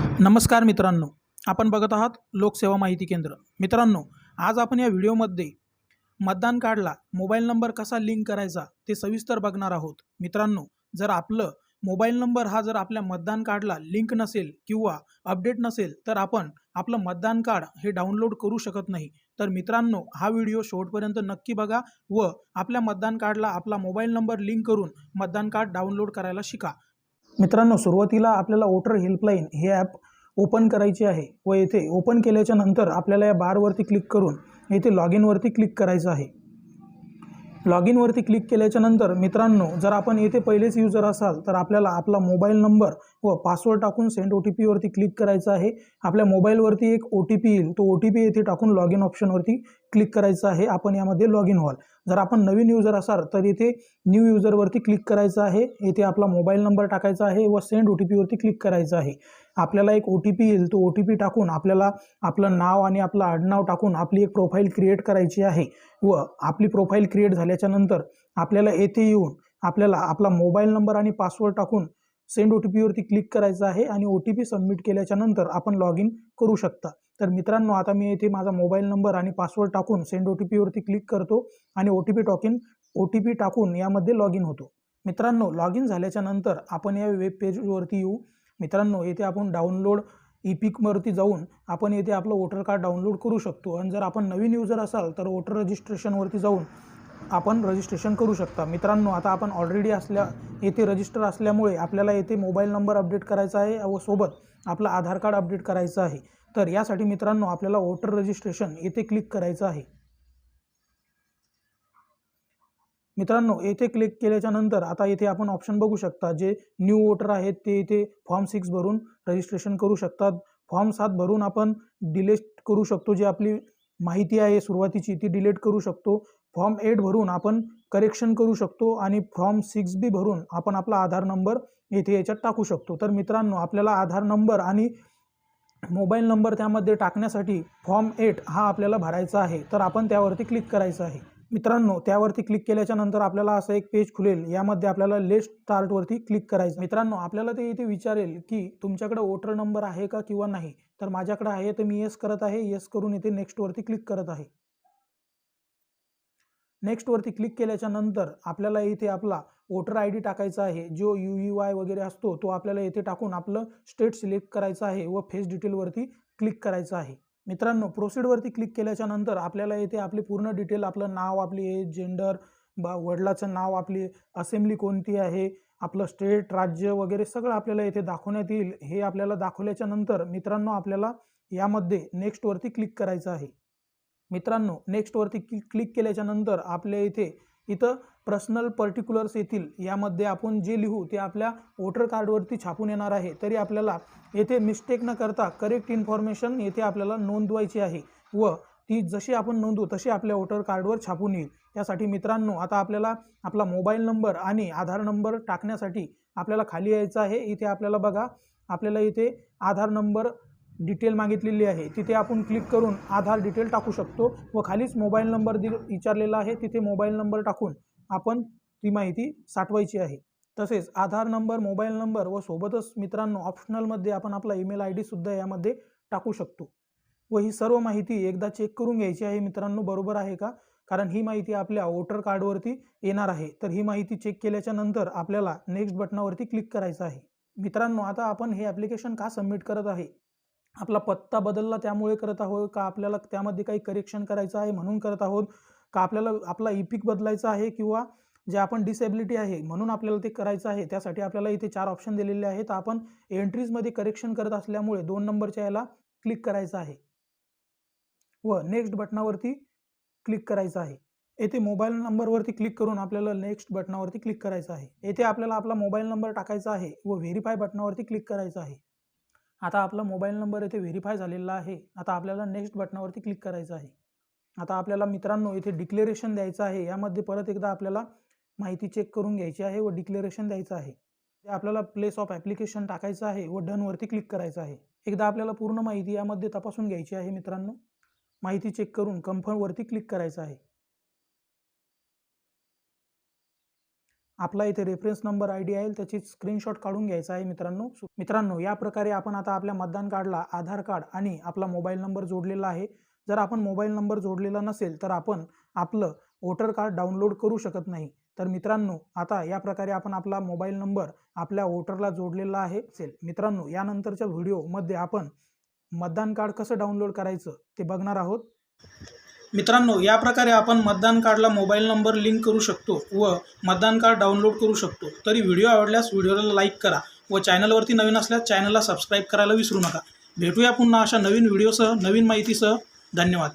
नमस्कार मित्रांनो. आपण बघत आहात लोकसेवा माहिती केंद्र. मित्रांनो आज आपण या व्हिडिओमध्ये मतदान कार्डला मोबाईल नंबर कसा लिंक करायचा ते सविस्तर बघणार आहोत. मित्रांनो जर आपलं मोबाईल नंबर हा जर आपल्या मतदान कार्डला लिंक नसेल किंवा अपडेट नसेल तर आपण आपलं मतदान कार्ड हे डाउनलोड करू शकत नाही. तर मित्रांनो हा व्हिडिओ शेवटपर्यंत नक्की बघा व आपल्या मतदान कार्डला आपला मोबाईल नंबर लिंक करून मतदान कार्ड डाउनलोड करायला शिका. मित्रांनो सुरुवातीला आपल्याला वोटर हेल्पलाईन हे ॲप ओपन करायचे आहे व येथे ओपन केल्याच्यानंतर आपल्याला या बारवरती क्लिक करून येथे लॉग इनवरती क्लिक करायचं आहे. लॉग इनवरती क्लिक केल्याच्यानंतर मित्रांनो जर आपण येथे पहिलेच युजर असाल तर आपल्याला आपला मोबाईल नंबर व पासवर्ड टाकून सेंड ओ टी पीवरती क्लिक करायचं आहे. आपल्या मोबाईलवरती एक ओ टी पी येईल. तो ओ टी पी येथे टाकून लॉग इन ऑप्शनवरती क्लिक करायचं आहे. आपण यामध्ये लॉग इन व्हाल. जर आपण नवीन युजर असाल तर येथे न्यू युजरवरती क्लिक करायचं आहे. येथे आपला मोबाईल नंबर टाकायचा आहे व सेंड ओ टी पीवरती क्लिक करायचं आहे. आपल्याला एक ओ टी पी येईल. तो ओ टी पी टाकून आपल्याला आपलं नाव आणि आपलं आडनाव टाकून आपली एक प्रोफाईल क्रिएट करायची आहे व आपली प्रोफाईल क्रिएट झाल्याच्यानंतर आपल्याला येथे येऊन आपल्याला आपला मोबाईल नंबर आणि पासवर्ड टाकून सेंड ओ टी पीवरती क्लिक करायचं आहे आणि ओ टी पी सबमिट केल्याच्यानंतर आपण लॉग इन करू शकता. तर मित्रांनो आता मी येथे माझा मोबाईल नंबर आणि पासवर्ड टाकून सेंड ओ टी पीवरती क्लिक करतो आणि ओ टी पी टॉकिन ओ टी पी टाकून यामध्ये लॉग इन होतो. मित्रांनो लॉग इन झाल्याच्यानंतर आपण या वेब पेजवरती येऊ. मित्रांनो येथे आपण डाउनलोड ई पिकवरती जाऊन आपण येथे आपलं वोटर कार्ड डाउनलोड करू शकतो. आणि जर आपण नवीन युजर असाल तर वोटर रजिस्ट्रेशनवरती जाऊन आपण रजिस्ट्रेशन करू शकता. मित्रांनो आता आपण ऑलरेडी असल्या येथे रजिस्टर असल्यामुळे आपल्याला येथे मोबाईल नंबर अपडेट करायचा आहे व सोबत आपलं आधार कार्ड अपडेट करायचं आहे. तर यासाठी मित्रांनो आपल्याला वोटर रजिस्ट्रेशन येथे क्लिक करायचं आहे. मित्रांनो येथे क्लिक केल्याच्यानंतर आता येथे आपण ऑप्शन बघू शकता जे न्यू वोटर आहेत ते इथे फॉर्म सिक्स भरून रजिस्ट्रेशन करू शकतात. फॉर्म सात भरून आपण डिलीट करू शकतो जी आपली माहिती आहे सुरुवातीची ती डिलीट करू शकतो. फॉर्म एट भरून आपण करेक्शन करू शकतो आणि फॉर्म सिक्स बी भरून आपण आपला आधार नंबर येथे याच्यात टाकू शकतो. तर मित्रांनो आपल्याला आधार नंबर आणि मोबाईल नंबर त्यामध्ये टाकण्यासाठी फॉर्म एट हा आपल्याला भरायचा आहे. तर आपण त्यावरती क्लिक करायचं आहे. मित्रांनो त्यावरती क्लिक केल्याच्यानंतर आपल्याला असं एक पेज खुलेल. यामध्ये आपल्याला लेस्ट स्टार्टवरती क्लिक करायचं मित्रांनो आपल्याला ते इथे विचारेल की तुमच्याकडे वोटर नंबर आहे का किंवा नाही? तर माझ्याकडे आहे तर मी येस करत आहे. येस करून इथे नेक्स्टवरती क्लिक करत आहे. नेक्स्टवरती क्लिक केल्याच्यानंतर आपल्याला इथे आपला वोटर आय डी टाकायचा आहे. जो यू यू आय वगैरे असतो तो आपल्याला येथे टाकून आपलं स्टेट सिलेक्ट करायचं आहे व फेस डिटेलवरती क्लिक करायचं आहे. मित्रांनो प्रोसीडवरती क्लिक केल्याच्यानंतर आपल्याला येथे आपली पूर्ण डिटेल आपलं नाव आपली एज जेंडर बा वडिलाचं नाव आपली असेंब्ली कोणती आहे आपलं स्टेट राज्य वगैरे सगळं आपल्याला येथे दाखवण्यात येईल. हे आपल्याला दाखवल्याच्या नंतर मित्रांनो आपल्याला यामध्ये नेक्स्टवरती क्लिक करायचं आहे. मित्रांनो नेक्स्टवरती क्लिक क्लिक केल्याच्यानंतर आपल्या इथे इथं पर्सनल पर्टिक्युलर्स येतील. यामध्ये आपण जे लिहू ते आपल्या वोटर कार्डवरती छापून येणार आहे. तरी आपल्याला येथे मिस्टेक न करता करेक्ट इन्फॉर्मेशन येथे आपल्याला नोंदवायची आहे. व ती जशी आपण नोंदवू तशी आपल्या वोटर कार्डवर छापून येईल. त्यासाठी मित्रांनो आता आपल्याला आपला मोबाईल नंबर आणि आधार नंबर टाकण्यासाठी आपल्याला खाली यायचं आहे. इथे आपल्याला बघा आपल्याला इथे आधार नंबर डिटेल मागितलेली आहे. तिथे आपण क्लिक करून आधार डिटेल टाकू शकतो व खालीच मोबाईल नंबर दि विचारलेला आहे. तिथे मोबाईल नंबर टाकून आपण ती माहिती साठवायची आहे. तसेच आधार नंबर मोबाईल नंबर व सोबतच मित्रांनो ऑप्शनलमध्ये आपण आपला ईमेल आय डीसुद्धा यामध्ये टाकू शकतो. व ही सर्व माहिती एकदा चेक करून घ्यायची आहे मित्रांनो बरोबर आहे का? कारण ही माहिती आपल्या वोटर कार्डवरती येणार आहे. तर ही माहिती चेक केल्याच्यानंतर आपल्याला नेक्स्ट बटनावरती क्लिक करायचं आहे. मित्रांनो आता आपण हे ॲप्लिकेशन का सबमिट करत आहे? आपला पत्ता बदलला त्यामुळे करत आहोत का आपल्याला त्यामध्ये काही करेक्शन करायचं आहे म्हणून करत आहोत का आपल्याला आपला ई पिक बदलायचा आहे किंवा जे आपण डिसेबिलिटी आहे म्हणून आपल्याला ते करायचं आहे त्यासाठी आपल्याला इथे चार ऑप्शन दिलेले आहेत. आपण एंट्रीजमध्ये करेक्शन करत असल्यामुळे दोन नंबरच्या याला क्लिक करायचं आहे. व नेक्स्ट बटनावरती क्लिक करायचं आहे. येथे मोबाईल नंबरवरती क्लिक करून आपल्याला नेक्स्ट बटनावरती क्लिक करायचं आहे. येथे आपल्याला आपला मोबाईल नंबर टाकायचा आहे व व्हेरीफाय बटनावरती क्लिक करायचं आहे. आता आपला मोबाईल नंबर येथे व्हेरीफाय झालेला आहे. आता आपल्याला नेक्स्ट बटनावरती क्लिक करायचं आहे. आता आपल्याला मित्रांनो इथे डिक्लेरेशन द्यायचं आहे. यामध्ये परत एकदा आपल्याला माहिती चेक करून घ्यायची आहे व डिक्लेरेशन द्यायचं आहे. आपल्याला प्लेस ऑफ ॲप्लिकेशन टाकायचं आहे व डनवरती क्लिक करायचं आहे. एकदा आपल्याला पूर्ण माहिती यामध्ये तपासून घ्यायची आहे मित्रांनो. माहिती चेक करून कन्फर्मवरती क्लिक करायचं आहे. आपला इथे रेफरन्स नंबर आय डी आहे त्याची स्क्रीनशॉट काढून घ्यायचा आहे मित्रांनो. मित्रांनो या प्रकारे आपण आता आपल्या मतदान कार्डला आधार कार्ड आणि आपला मोबाईल नंबर जोडलेला आहे. जर आपण मोबाईल नंबर जोडलेला नसेल तर आपण आपलं वोटर कार्ड डाउनलोड करू शकत नाही. तर मित्रांनो आता या प्रकारे आपण आपला मोबाईल नंबर आपल्या वोटरला जोडलेला आहे. असेल मित्रांनो यानंतरच्या व्हिडिओमध्ये आपण मतदान कार्ड कसं डाउनलोड करायचं ते बघणार आहोत. मित्रांनो या प्रकारे आपण मतदान कार्डला मोबाईल नंबर लिंक करू शकतो व मतदान कार्ड डाउनलोड करू शकतो. तरी व्हिडिओ आवडल्यास व्हिडिओला लाईक करा व चॅनलवरती नवीन असल्यास चॅनलला सबस्क्राईब करायला विसरू नका. भेटूया पुन्हा अशा नवीन व्हिडिओसह नवीन माहितीसह. धन्यवाद.